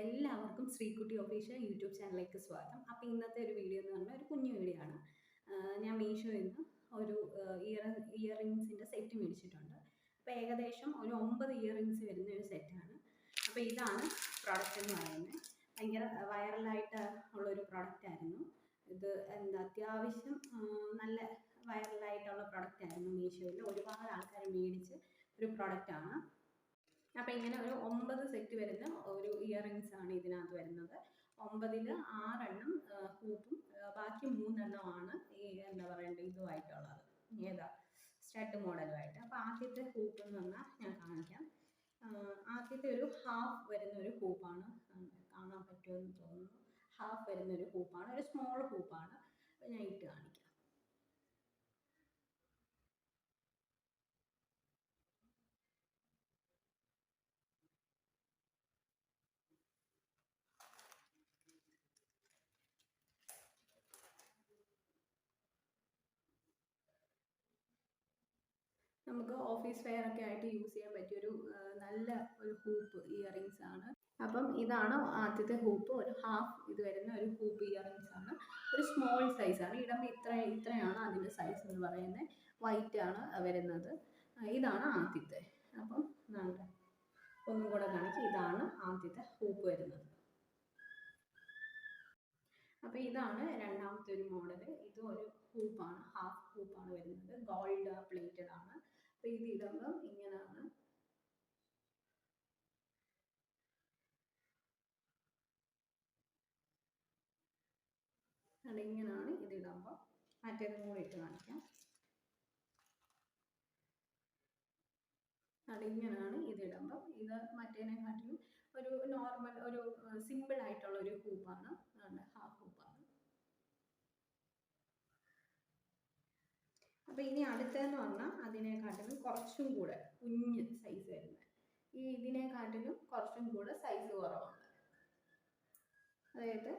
എല്ലാവർക്കും Sreekutty official YouTube ചാനലിലേക്ക് സ്വാഗതം. അപ്പോൾ ഇന്നത്തെ ഒരു വീഡിയോ എന്ന് പറഞ്ഞാൽ ഒരു കുഞ്ഞു വീഡിയോ ആണ് ഞാൻ മീഷോയിൽ നിന്ന് ഒരു ഇയർ ഇയറിങ്സിന്റെ സെറ്റ് മേടിച്ചിട്ടുണ്ട്. അപ്പോൾ ഏകദേശം ഒരു ഒമ്പത് ഇയറിങ്സ് വരുന്ന ഒരു സെറ്റാണ് അപ്പോൾ ഇതാണ് പ്രോഡക്റ്റ് എന്ന് പറയുന്നത്. ഭയങ്കര വൈറലായിട്ട് ഉള്ളൊരു ആയിരുന്നു. ഇത് എന്താ അത്യാവശ്യം നല്ല വൈറലായിട്ടുള്ള പ്രോഡക്റ്റ് ആയിരുന്നു മീഷോയിൽ. ഒരുപാട് ആൾക്കാർ മേടിച്ച് ഒരു പ്രോഡക്റ്റാണ് അപ്പോൾ ഇങ്ങനെ ഒരു ഒമ്പത് സെറ്റ് വരുന്ന ഒരു ഇയറിങ്സ് ആണ് ഇതിനകത്ത് വരുന്നത്. ഒമ്പതിൽ ആറെണ്ണം ഹൂപ്പും ബാക്കി മൂന്നെണ്ണമാണ് ഈ എന്താ പറയണ്ടത് ഇതുമായിട്ടുള്ളത്. ഏതാ? സ്റ്റഡ് മോഡലുമായിട്ട്. അപ്പോൾ ആദ്യത്തെ ഹൂപ്പ് എന്ന് പറഞ്ഞാൽ ഞാൻ കാണിക്കാം. ആദ്യത്തെ ഒരു ഹാഫ് വരുന്ന ഒരു ഹൂപ്പാണ്. കാണാൻ പറ്റുമെന്ന് തോന്നുന്നു. ഹാഫ് വരുന്ന ഒരു ഹൂപ്പാണ്. ഒരു സ്മോൾ ഹൂപ്പാണ്. ഞാൻ ഇട്ട് കാണിക്കാം. നമുക്ക് ഓഫീസ് വെയർ ഒക്കെ ആയിട്ട് യൂസ് ചെയ്യാൻ പറ്റിയ ഒരു നല്ല ഒരു ഹൂപ്പ് ഇയറിങ്സ് ആണ്. അപ്പം ഇതാണ് ആദ്യത്തെ ഹൂപ്പ് ഒരു ഹാഫ് ഇത് വരുന്ന ഒരു ഹൂപ്പ് ഇയറിങ്സ് ആണ്. ഒരു സ്മോൾ സൈസ് ആണ്. ഇടുമ്പോൾ ഇത്ര ഇത്രയാണ് അതിന്റെ സൈസ് എന്ന് പറയുന്നത്. വൈറ്റ് ആണ് വരുന്നത്. ഇതാണ് ആദ്യത്തെ. അപ്പം നല്ല ഒന്നും കൂടെ കാണിച്ച് ഇതാണ് ആദ്യത്തെ ഹൂപ്പ് വരുന്നത്. അപ്പോൾ ഇതാണ് രണ്ടാമത്തെ ഒരു മോഡൽ ഇതും ഒരു ഹൂപ്പാണ് ഹാഫ് ഹൂപ്പാണ് വരുന്നത്. ഗോൾഡ് പ്ലേറ്റഡ് ആണ്. ഇടുമ്പം ഇങ്ങനെയാണ് അത് ഇങ്ങനെയാണ് ഇത് ഇടുമ്പോൾ മറ്റേതും കൂടി ഇട്ട് കാണിക്കാം. അതിങ്ങനെയാണ് ഇത് ഇടുമ്പോൾ ഇത് മറ്റേതിനെക്കാട്ടിലും ഒരു നോർമൽ ഒരു സിമ്പിൾ ആയിട്ടുള്ള ഒരു ഹൂപ്പാണ് ഹാഫ് ഹൂപ്പാണ് അപ്പോൾ ഇനി അടുത്തതെന്ന് പറഞ്ഞാൽ അതിനെക്കാട്ടിലും കുറച്ചും കൂടെ കുഞ്ഞ് സൈസ് വരുന്നത്. ഈ ഇതിനെക്കാട്ടിലും കുറച്ചും കൂടെ സൈസ് കുറവുണ്ട് അതായത്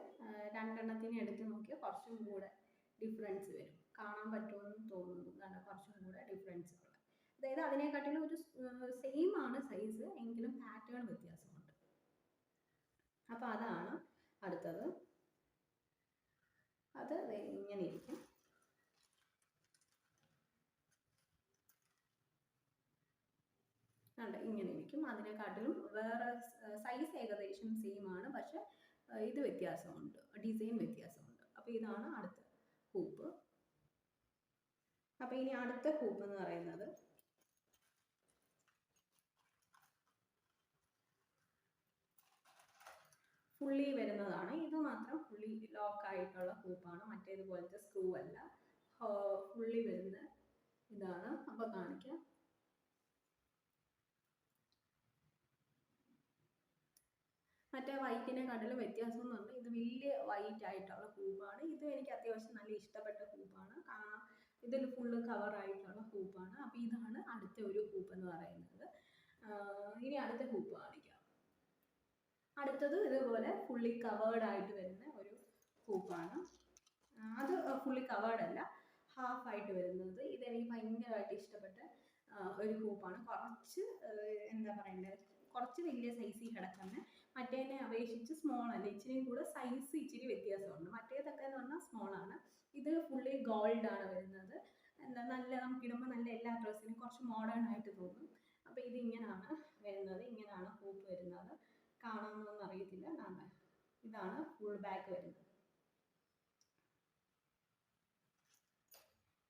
രണ്ടെണ്ണത്തിന് എടുത്ത് നോക്കിയാൽ കുറച്ചും കൂടെ ഡിഫറൻസ് വരും. കാണാൻ പറ്റുമെന്ന് തോന്നുന്നു. കാരണം കുറച്ചും കൂടെ ഡിഫറൻസ് ഉള്ളത്. അതായത് അതിനെക്കാട്ടിലും ഒരു സെയിം ആണ് സൈസ് എങ്കിലും പാറ്റേൺ വ്യത്യാസമുണ്ട്. അപ്പോൾ അതാണ് അടുത്തത്. അത് ഇങ്ങനെ ഇരിക്കും. ഉണ്ട് ഇങ്ങനെ ഇരിക്കും. അതിനെക്കാട്ടിലും വേറെ സൈസ് ഏകദേശം സെയിം ആണ്. പക്ഷെ ഇത് വ്യത്യാസമുണ്ട്. ഡിസൈൻ വ്യത്യാസമുണ്ട്. അപ്പോൾ ഇതാണ് അടുത്ത ഹൂപ്പ് അപ്പോൾ ഇനി അടുത്ത ഹൂപ്പ് എന്ന് പറയുന്നത് ഫുള്ളി വരുന്നതാണ്. ഇത് മാത്രം ഫുള്ളി ലോക്ക് ആയിട്ടുള്ള ഹൂപ്പാണ് മറ്റേതുപോലത്തെ സ്ക്രൂ അല്ല. ഫുള്ളി വരുന്ന ഇതാണ്. അപ്പോൾ കാണിക്കാം. മറ്റേ വൈറ്റിനെക്കാട്ടിലും വ്യത്യാസം എന്ന് പറഞ്ഞാൽ ഇത് വലിയ വൈറ്റ് ആയിട്ടുള്ള ഹൂപ്പാണ് ഇത് എനിക്ക് അത്യാവശ്യം നല്ല ഇഷ്ടപ്പെട്ട കാണാൻ ഇതിൽ ഫുള്ള് കവർ ആയിട്ടുള്ള ഹൂപ്പാണ് അപ്പോൾ ഇതാണ് അടുത്ത ഒരു ഹൂപ്പ് എന്ന് പറയുന്നത്. ഇനി അടുത്ത ഹൂപ്പ് കാണിക്കാം. അടുത്തത് ഇതുപോലെ ഫുള്ളി കവേർഡ് ആയിട്ട് വരുന്ന ഒരു ഹൂപ്പാണ് അത് ഫുള്ളി കവേർഡ് അല്ല ഹാഫ് ആയിട്ട് വരുന്നത്. ഇതെനിക്ക് ഭയങ്കരമായിട്ട് ഇഷ്ടപ്പെട്ട ഒരു ഹൂപ്പാണ് കുറച്ച് എന്താ പറയണ്ടത് കുറച്ച് വലിയ സൈസിൽ കിടക്കുന്ന മറ്റേതിനെ അപേക്ഷിച്ച് സ്മോൾ അല്ല? ഇച്ചിരിയും കൂടെ സൈസ് ഇച്ചിരി വ്യത്യാസമുണ്ട്. മറ്റേതൊക്കെ എന്ന് പറഞ്ഞാൽ സ്മോൾ ആണ്. ഇത് ഫുള്ളി ഗോൾഡ് ആണ് വരുന്നത്. എന്താ നല്ല നമുക്ക് ഇടുമ്പോൾ നല്ല എല്ലാ ഡ്രസ്സിനും കുറച്ച് മോഡേൺ ആയിട്ട് തോന്നും. അപ്പോൾ ഇത് ഇങ്ങനെയാണ് വരുന്നത്. ഇങ്ങനെയാണ് ഹൂപ്പ് വരുന്നത്. കാണാമെന്നൊന്നും അറിയത്തില്ല. ആണ് ഇതാണ് ഫുൾ ബാക്ക് വരുന്നത്.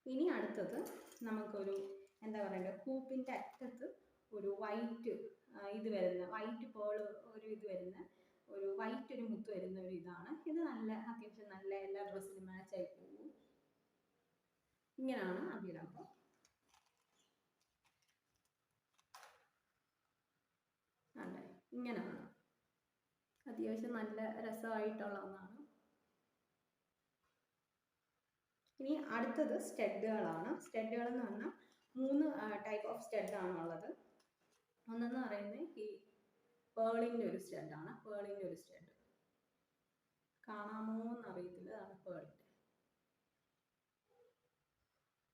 ഇനി അടുത്തത് നമുക്കൊരു എന്താ പറയണ്ടത് ഹൂപ്പിന്റെ അറ്റത്ത് ഒരു വൈറ്റ് ഇത് വരുന്ന വൈറ്റ് പേൾ ഒരു ഇത് വരുന്ന ഒരു വൈറ്റ് ഒരു മുത്ത് വരുന്ന ഒരു ഇതാണ്. ഇത് നല്ല അത്യാവശ്യം നല്ല എല്ലാ ഡ്രസ്സിലും മാച്ചായി പോകും. ഇങ്ങനെയാണ് അതിടുമ്പോൾ അതെ ഇങ്ങനെയാണ് അത്യാവശ്യം നല്ല രസമായിട്ടുള്ള ഒന്നാണ്. ഇനി അടുത്തത് സ്റ്റഡുകളാണ്. സ്റ്റഡുകൾ എന്ന് പറഞ്ഞാൽ മൂന്ന് ടൈപ്പ് ഓഫ് സ്റ്റഡാണ് ഉള്ളത്. ഒന്നെന്ന് പറയുന്നത് ഈ പേളിന്റെ ഒരു സ്റ്റഡാണ് പേളിന്റെ ഒരു സ്റ്റഡ്. കാണാമോ എന്ന് അറിയത്തില്ല അതാണ് പേളിന്റെ.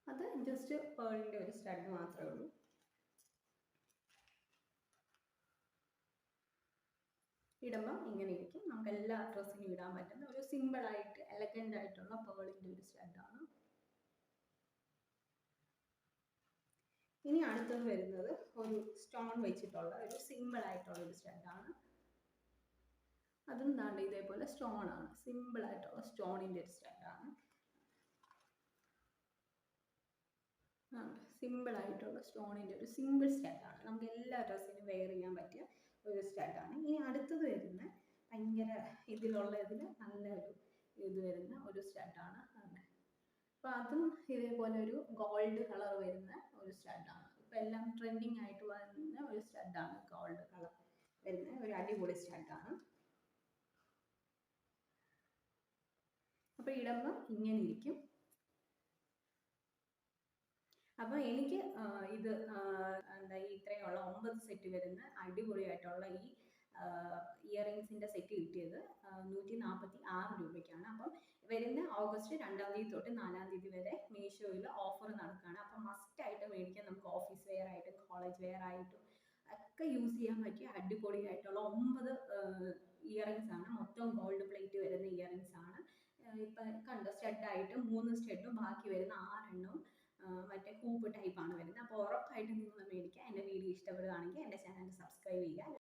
അത് ജസ്റ്റ് പേളിന്റെ ഒരു സ്റ്റഡ് മാത്രമേ ഉള്ളൂ. ഇടുമ്പം ഇങ്ങനെ ഇരിക്കും. നമുക്ക് എല്ലാ ഡ്രസ്സിനും ഇടാൻ പറ്റുന്ന ഒരു സിമ്പിൾ ആയിട്ട് എലഗന്റ് ആയിട്ടുള്ള പേളിന്റെ ഒരു സ്റ്റഡാണ് ഇനി അടുത്തത് വരുന്നത് ഒരു സ്റ്റോൺ വെച്ചിട്ടുള്ള ഒരു സിമ്പിൾ ആയിട്ടുള്ള ഒരു സ്റ്റഡാണ് അതും താണ്ട് ഇതേപോലെ സ്റ്റോൺ ആണ്. സിമ്പിൾ ആയിട്ടുള്ള സ്റ്റോണിന്റെ ഒരു സ്റ്റഡാണ് സിമ്പിൾ ആയിട്ടുള്ള സ്റ്റോണിന്റെ ഒരു സിമ്പിൾ സ്റ്റഡാണ് നമുക്ക് എല്ലാ ഡ്രസ്സിനും വെയർ ചെയ്യാൻ പറ്റിയ ഒരു സ്റ്റഡാണ് ഇനി അടുത്തത് വരുന്ന ഭയങ്കര ഇതിലുള്ള ഇതിൽ നല്ല ഒരു ഇത് വരുന്ന ഒരു സ്റ്റഡാണ് അപ്പോൾ അതും ഇതേപോലെ ഒരു ഗോൾഡ് കളർ വരുന്ന ഒരു സ്റ്റഡാണ്. ഇപ്പൊ എല്ലാം ട്രെൻഡിങ് ആയിട്ട് വരുന്ന ഒരു സ്റ്റഡാണ് ഗോൾഡ് കളർ വരുന്ന ഒരു അടിപൊളി സ്റ്റഡാണ്. അപ്പോൾ ഇടുമ്പോൾ ഇങ്ങനെ ഇരിക്കും. അപ്പോൾ എനിക്ക് ഇത് എന്താ ഇത്രയുള്ള ഒമ്പത് സെറ്റ് വരുന്ന അടിപൊളിയായിട്ടുള്ള ഈ ഇയറിങ്സിന്റെ സെറ്റ് കിട്ടിയത് നൂറ്റി നാൽപ്പത്തി ആറ് രൂപയ്ക്കാണ്. അപ്പം വരുന്ന ഓഗസ്റ്റ് രണ്ടാം തീയതി തൊട്ട് നാലാം തീയതി വരെ മീഷോയിൽ ഓഫർ നടക്കുകയാണ്. അപ്പം മസ്റ്റായിട്ട് മേടിക്കാൻ നമുക്ക് ഓഫീസ് വെയർ ആയിട്ടും കോളേജ് വെയർ ആയിട്ടും ഒക്കെ യൂസ് ചെയ്യാൻ പറ്റിയ അടിപൊളിയായിട്ടുള്ള ഒമ്പത് ഇയറിങ്സ് ആണ്. മൊത്തം ഗോൾഡ് പ്ലേറ്റ് വരുന്ന ഇയറിങ്സ് ആണ്. ഇപ്പം കണ്ടോ സ്റ്റെഡായിട്ട് മൂന്ന് സ്റ്റെഡും ബാക്കി വരുന്ന ആറെണ്ണവും മറ്റേ കൂപ്പ് ടൈപ്പാണ് വരുന്നത്. അപ്പോൾ ഉറപ്പായിട്ടും നിങ്ങൾ മേടിക്കുക. എന്റെ വീഡിയോ ഇഷ്ടപ്പെടുകയാണെങ്കിൽ എന്റെ ചാനൽ സബ്സ്ക്രൈബ് ചെയ്യുക.